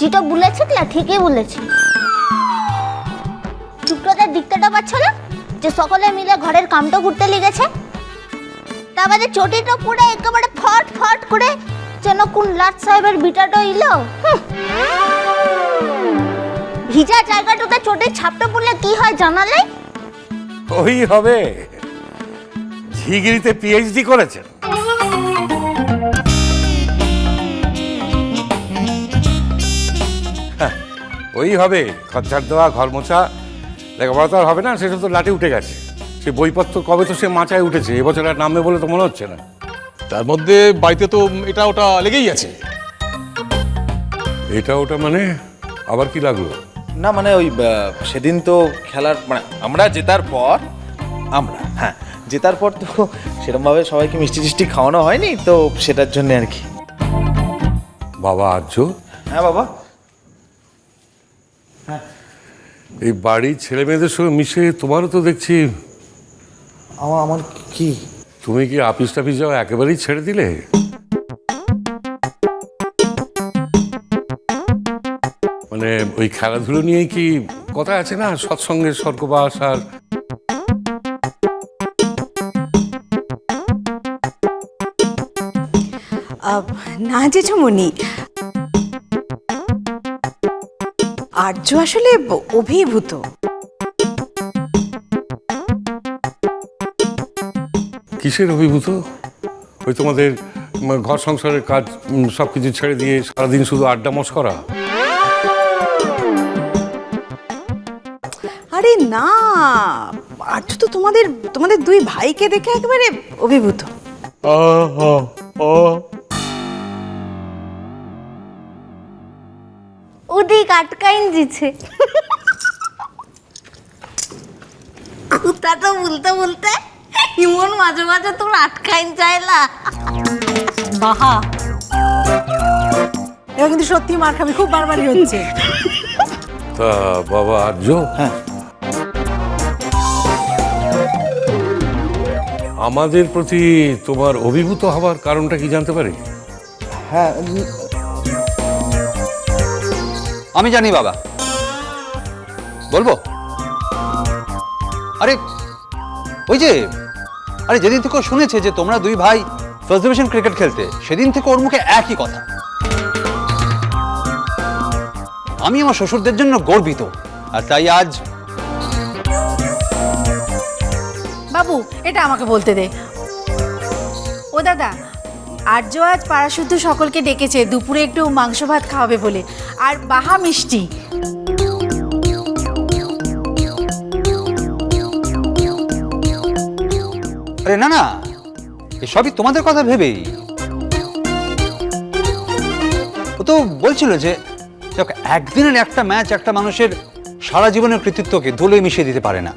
যেটা বলেছিলা ঠিকই বলেছি। শুক্রদের দিকটাটা পাচ্ছ না? যে সকলে মিলে ঘরের কামটা ঘুরতে লেগেছে। তা বাদে চটিটা পরে একেবারে ফট ফট করে যেন কোন লাট সাহেবের বিটাটা ইলো। ভিজা জায়গাটাতে চটির ছাপটা পড়লে কি হয় জানালে ওই হবে। ঝিগিরিতে পিএইচডি করেছেন। ওই হবে খরচার দেওয়া ঘর মোছা। লেখাপড়া তো আর হবে না সেসব তো লাটে উঠে গেছে। সে বইপত্র কবে তো সে মাচায় উঠেছে এবছর আর নামবে বলে তো মনে হচ্ছে না। তার মধ্যে বাড়িতে তো এটা ওটা লেগেই আছে। এটা ওটা মানে আবার কি লাগল? না মানে ওই সেদিন তো খেলার মানে আমরা জেতার পর আমরা হ্যাঁ জেতার পর তো সেরকমভাবে সবাইকে মিষ্টি টিষ্টি খাওয়ানো হয়নি তো সেটার জন্য আর কি। বাবা আর্য? হ্যাঁ বাবা। এই বাড়ির ছেলে মেয়েদের সঙ্গে মিশে তোমারও তো দেখছি। আমার আমার কি? তুমি কি আপিস টাপিস যাওয়া একেবারেই ছেড়ে দিলে? মানে ওই খেলাধুলো নিয়ে কি কথা আছে না? সৎসঙ্গের স্বর্গবাস আর না জেঠুমনি আর্য আসলে অভিভূত। কিসের অভিভূত? ওই তোমাদের ঘর সংসারের কাজ সব কিছু ছেড়ে দিয়ে সারাদিন শুধু আড্ডা মশ করা? আরে না আর্য তো তোমাদের তোমাদের দুই ভাইকে দেখে একেবারে অভিভূত। ওদিক আটকাইন দিছে। কথাটা বলতে বলতে ইমন মাঝে মাঝে তোর আটকাইন চাইলা। বাহা। এবার কিন্তু সত্যি মার খাবি খুব বারবারই হচ্ছে। তা বাবা আর্য? হ্যাঁ। আমাদের প্রতি তোমার অভিভূত হওয়ার কারণটা কি জানতে পারি? হ্যাঁ আমি জানি বাবা। বলব? আরে, ওই যে, আরে যেদিন থেকে শুনেছে যে তোমরা দুই ভাই ফার্স্ট ক্রিকেট খেলতে, সেদিন থেকে ওর মুখে একই কথা। আমি আমার শ্বশুরদের জন্য গর্বিত, আর তাই আজ বাবু, এটা আমাকে বলতে দে। ও দাদা আর্য আজ পাড়াশুদ্ধ সকলকে ডেকেছে, দুপুরে একটু মাংস ভাত খাওয়াবে বলে। আর বাহা মিষ্টি। আরে না না, এসবই তোমাদের কথা ভেবেই। ও তো বলছিল যে একদিনের একটা ম্যাচ একটা মানুষের সারা জীবনের কৃতিত্বকে ধুলোয় মিশিয়ে দিতে পারে না।